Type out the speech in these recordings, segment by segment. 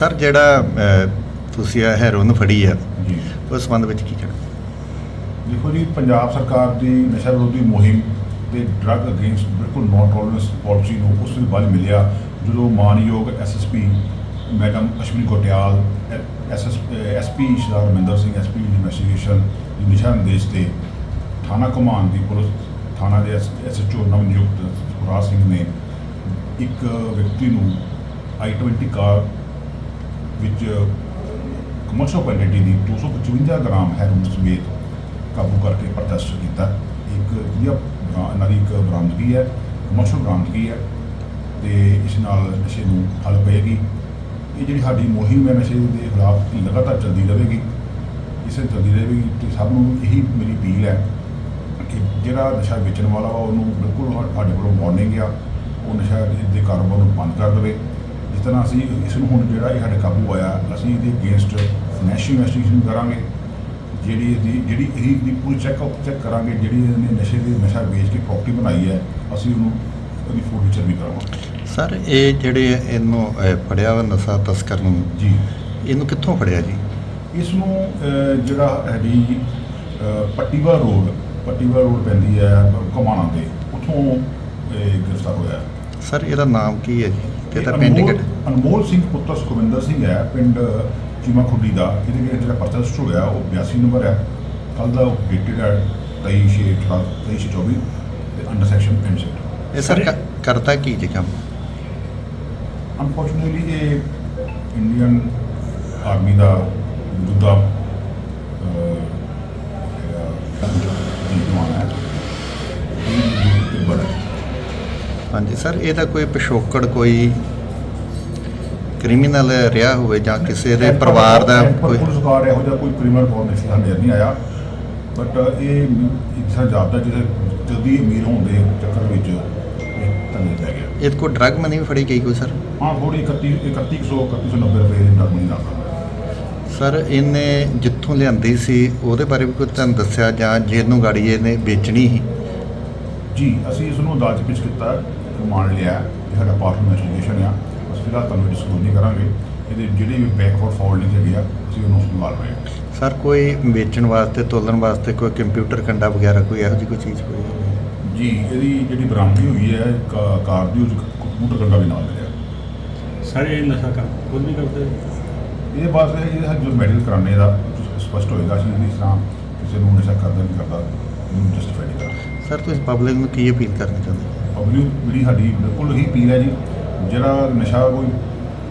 Sir ਜਿਹੜਾ ਤੁਸੀਂ ਇਹ ਹੈਰੋਨ ਫੜੀ ਆ ਜੀ। ਉਸ ਸੰਬੰਧ ਵਿੱਚ ਕੀ ਕਹਿਣਾ? ਦੇਖੋ ਜੀ ਪੰਜਾਬ ਸਰਕਾਰ ਦੀ ਨਸ਼ਾ ਵਿਰੋਧੀ ਮੁਹਿੰਮ ਤੇ ਡਰੱਗ ਅਗੇਂਸਟ ਬਿਲਕੁਲ ਨੋਨ ਟੋਲਰੈਂਸ ਪਾਲਿਸੀ ਨੂੰ ਉਸ ਤੋਂ ਬਾਅਦ ਮਿਲਿਆ ਜਦੋਂ ਮਾਨਯੋਗ SSP madam Ashwani Kotial SS SP Shri Raminder Singh SP investigation ਦੀ ਨਿਸ਼ਾ ਨਿਰਦੇਸ਼ ਤੇ ਥਾਣਾ ਕਮਾਨ ਦੀ ਪੁਲਿਸ ਥਾਣਾ ਦੇ ਐਸਐਚਓ ਨਵ ਨਿਯੁਕਤ ਸੁਖਰਾਜ ਸਿੰਘ ਨੇ ਇੱਕ ਵਿਅਕਤੀ ਨੂੰ i20 ਕਾਰ ਵਿੱਚ ਕਮਰਸ਼ਲ ਕੁਆਂਟੀਟੀ ਦੀ 255 ਗ੍ਰਾਮ ਹੈਰੋਇਨ ਸਮੇਤ ਕਾਬੂ ਕਰਕੇ ਪ੍ਰਦਰਸ਼ਨ ਕੀਤਾ। ਇੱਕ ਵਧੀਆ ਇਹਨਾਂ ਦੀ ਇੱਕ ਬਰਾਮਦਗੀ ਹੈ ਕਮਰਸ਼ੀਅਲ ਬਰਾਮਦਗੀ ਹੈ ਤੇ ਇਸ ਨਾਲ ਨਸ਼ੇ ਨੂੰ ਹੱਲ ਪਏਗੀ। ਇਹ ਜਿਹੜੀ ਸਾਡੀ ਮੁਹਿੰਮ ਹੈ ਨਸ਼ੇ ਦੇ ਖਿਲਾਫ ਲਗਾਤਾਰ ਚੱਲਦੀ ਰਹੇਗੀ। ਇਸੇ ਚੱਲਦੀ ਰਹੇਗੀ ਤੇ ਸਭ ਨੂੰ ਇਹੀ ਮੇਰੀ ਅਪੀਲ ਹੈ ਕਿ ਜਿਹੜਾ ਨਸ਼ਾ ਵੇਚਣ ਵਾਲਾ ਵਾ ਉਹਨੂੰ ਬਿਲਕੁਲ ਸਾਡੇ ਕੋਲੋਂ ਵਾਰਨਿੰਗ ਆ, ਉਹ ਨਸ਼ਾ ਦੇ ਕਾਰੋਬਾਰ ਨੂੰ ਬੰਦ ਕਰ ਦੇਵੇ। ਜਿਸ ਤਰ੍ਹਾਂ ਅਸੀਂ ਇਸ ਨੂੰ ਹੁਣ ਜਿਹੜਾ ਇਹ ਸਾਡੇ ਕਾਬੂ ਆਇਆ ਅਸੀਂ ਇਹਦੇ ਅਗੇਂਸਟ ਫਾਈਨੈਂਸ਼ੀਅਲ ਇਨਵੈਸਟੀਗੇਸ਼ਨ ਕਰਾਂਗੇ। ਜਿਹੜੀ ਇਹਦੀ ਜਿਹੜੀ ਇਹ ਦੀ ਪੂਰੀ ਚੈੱਕ ਚੈੱਕ ਕਰਾਂਗੇ ਜਿਹੜੀ ਇਹਨੇ ਨਸ਼ੇ ਦੇ ਨਸ਼ਾ ਵੇਚ ਕੇ ਪ੍ਰਾਪਰਟੀ ਬਣਾਈ ਹੈ ਅਸੀਂ ਉਹਨੂੰ ਉਹਦੀ ਫੋਟੋ ਵੀ ਕਰਾਵਾਂਗੇ ਸਰ ਇਹ ਜਿਹੜੇ ਇਹਨੂੰ ਫੜਿਆ ਵਾ ਨਸ਼ਾ ਤਸਕਰ ਨੂੰ ਜੀ। ਇਹਨੂੰ ਕਿੱਥੋਂ ਫੜਿਆ ਜੀ? ਇਸ ਨੂੰ ਜਿਹੜਾ ਅਹ, ਪੱਟੀਵਾ ਰੋਡ ਪੱਟੀਵਾ ਰੋਡ ਪੈਂਦੀ ਹੈ ਕਮਾਣਾ ਦੇ ਉੱਥੋਂ ਇਹ ਗ੍ਰਿਫਤਾਰ ਹੋਇਆ। ਸਰ ਇਹਦਾ ਨਾਮ ਕੀ ਹੈ ਜੀ? ਤੇ ਇਹਦਾ ਇਹ ਪਿੰਡ ਅਨਮੋਲ- ਕਿਹੜਾ? ਅਨਮੋਲ ਸਿੰਘ ਪੁੱਤਰ ਸੁਖਵਿੰਦਰ ਸਿੰਘ ਹੈ ਪਿੰਡ ਚੀਮਾ ਖੁੱਡੀ ਦਾ। ਇਹਦੇ ਵਿੱਚ ਜਿਹੜਾ ਪਰਚਾ ਰਜਿਸਟਰ ਹੋਇਆ ਉਹ 82 ਨੰਬਰ ਹੈ। ਕੱਲ ਦਾ ਡੇਟਡ ਹੈ 23 ਛੇ 23 24 ਤੇ ਅੰਡਰ ਸੈਕਸ਼ਨ ਐਂਡ ਇਹ ਸਰ ਕ- ਕਰਦਾ ਕੀ ਜੀ ਕੰਮ? ਅਨਫੋਰਚੂਨੇਟਲੀ ਇਹ ਇੰਡੀਅਨ ਆਰਮੀ ਦਾ ਮੌਜੂਦਾ ਅਹ, ਜੀ ਜਵਾਨ ਹੈ ਇਹ ਤਿੱਬਤ ਹੈ ਹਾਂਜੀ ਸਰ ਇਹਦਾ ਕੋਈ ਪਿਛੋਕੜ ਕੋਈ ਕ੍ਰਿਮੀਨਲ ਰਿਹਾ ਹੋਵੇ ਜਾਂ ਕਿਸੇ ਦੇ ਪਰਿਵਾਰ ਦਾ ਕੋਈ ਪੁਲਿਸ ਕਾਰ ਇਹੋ ਜਿਹਾ ਕੋਈ ਕ੍ਰਿਮੀਨਲ ਰਿਕਾਰਡ ਨਹੀਂ ਸਾਡੇ ਨਹੀਂ ਆਇਆ। ਬਟ ਇਹ ਇਨਸਾਨ ਜਾਪਦਾ ਜਿਹਦੇ ਜਲਦੀ ਅਮੀਰ ਹੋਣ ਦੇ ਚੱਕਰ ਵਿੱਚ ਇਹ ਤੰਗੇ ਪੈ ਗਿਆ ਇਹ ਕੋਈ ਡਰਗ ਮਨੀ ਵੀ ਫੜੀ ਗਈ ਕੋਈ ਸਰ? ਹਾਂ ਥੋੜੀ 31 3100 3190 ਰੁਪਏ ਦੀ ਡਰਮੀ ਦਾ ਸਰ ਇਹਨੇ ਜਿੱਥੋਂ ਲਿਆਂਦੀ ਸੀ ਉਹਦੇ ਬਾਰੇ ਵੀ ਕੋਈ ਤੁਹਾਨੂੰ ਦੱਸਿਆ ਜਾਂ ਜਿਹਨੂੰ ਗਾੜੀ ਇਹਨੇ ਵੇਚਣੀ ਸੀ? ਜੀ ਅਸੀਂ ਇਸ ਨੂੰ ਅਦਾਲਤ 'ਚ ਪੇਸ਼ ਕੀਤਾ ਰਿਮਾਂਡ ਲਿਆ ਇਹ ਸਾਡਾ ਪਾਰਟ ਇਨਵੈਸਟੀਗੇਸ਼ਨ ਆ। ਅਸੀਂ ਫਿਲਹਾਲ ਤੁਹਾਨੂੰ ਡਿਸਕਲੋਜ਼ ਨਹੀਂ ਕਰਾਂਗੇ। ਇਹਦੇ ਜਿਹੜੇ ਵੀ ਬੈਕਵਰਡ ਫਾਲਟਿੰਗ ਹੈਗੀ ਆ ਅਸੀਂ ਉਹਨੂੰ ਸੰਭਾਲ ਰਹੇ ਹਾਂ ਸਰ ਕੋਈ ਵੇਚਣ ਵਾਸਤੇ ਤੋਲਣ ਵਾਸਤੇ ਕੋਈ ਕੰਪਿਊਟਰ ਕੰਡਾ ਵਗੈਰਾ ਕੋਈ ਇਹੋ ਜਿਹੀ ਕੋਈ ਚੀਜ਼ ਹੋਈ ਜੀ ਇਹਦੀ ਜਿਹੜੀ ਬਰਾਮਦੀ ਹੋਈ ਹੈ ਕਾ- ਕਾਰ ਦੀ ਉਸ ਕੰਪਿਊਟਰ ਕੰਡਾ ਵੀ ਨਾਲ ਮਿਲਿਆ। ਸਾਰੇ ਇਹ ਨਸ਼ਾ ਕਰ ਖੁਦ ਵੀ ਕਰਦੇ? ਇਹਦੇ ਬਾਅਦ ਇਹ ਹੈ ਜੋ ਮੈਡੀਕਲ ਕਰਾਣੇ ਦਾ ਸਪਸ਼ਟ ਹੋਏਗਾ ਅਸੀਂ ਇਸ ਤਰ੍ਹਾਂ ਕਿਸੇ ਨੂੰ ਨਸ਼ਾ ਕਰਦਾ ਨਹੀਂ ਕਰਦਾ ਜਸਟੀਫਾਈ ਨਹੀਂ ਕਰਦਾ ਸਰ ਤੁਸੀਂ ਪਬਲਿਕ ਨੂੰ ਕੀ ਅਪੀਲ ਕਰਨਾ ਚਾਹੁੰਦੇ ਪਬਲਿਕ ਜਿਹੜੀ ਸਾਡੀ ਬਿਲਕੁਲ ਹੀ ਅਪੀਲ ਹੈ ਜੀ। ਜਿਹੜਾ ਨਸ਼ਾ ਕੋਈ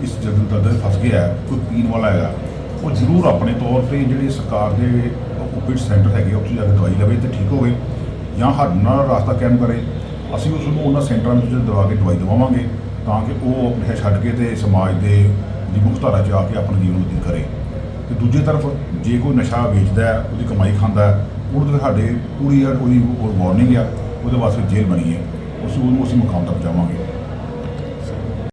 ਇਸ ਜਗਤ ਦਰਦ ਫਸ ਗਿਆ ਹੈ, ਕੋਈ ਪੀਣ ਵਾਲਾ ਹੈਗਾ ਉਹ ਜ਼ਰੂਰ ਆਪਣੇ ਤੌਰ ਤੇ ਜਿਹੜੇ ਸਰਕਾਰ ਦੇ ਓਪੀਡ ਸੈਂਟਰ ਹੈਗੇ ਆ, ਉੱਥੇ ਜਾ ਕੇ ਦਵਾਈ ਲਵੇ ਤੇ ਠੀਕ ਹੋਵੇ ਜਾਂ ਸਾਡੇ ਨਾਲ ਰਾਸਤਾ ਕਾਇਮ ਕਰੇ। ਅਸੀਂ ਉਸ ਨੂੰ ਉਹਨਾਂ ਸੈਂਟਰਾਂ ਵਿੱਚ ਦਵਾ ਕੇ ਦਵਾਈ ਦਵਾਵਾਂਗੇ ਤਾਂ ਕਿ ਉਹ ਨਸ਼ਾ ਛੱਡ ਕੇ ਤੇ ਸਮਾਜ ਦੇ ਦੀ ਮੁੱਖ ਧਾਰਾ 'ਚ ਆ ਕੇ ਆਪਣਾ ਜੀਵਨ ਬਤੀਤ ਕਰੇ। ਤੇ ਦੂਜੀ ਤਰਫ ਜੇ ਕੋਈ ਨਸ਼ਾ ਵੇਚਦਾ ਹੈ ਉਹਦੀ ਕਮਾਈ ਖਾਂਦਾ ਹੈ ਉਹਦੇ ਤੇ ਸਾਡੇ ਪੂਰੀ ਉਹਦੀ ਵਾਰਨਿੰਗ ਆ, ਉਹਦੇ ਵਾਸਤੇ ਜੇਲ੍ਹ ਬਣੀ ਹੈ ਉਸ ਨੂੰ ਅਸੀਂ ਮੁਕਾਮ ਤੱਕ ਪਹੁੰਚਾਵਾਂਗੇ।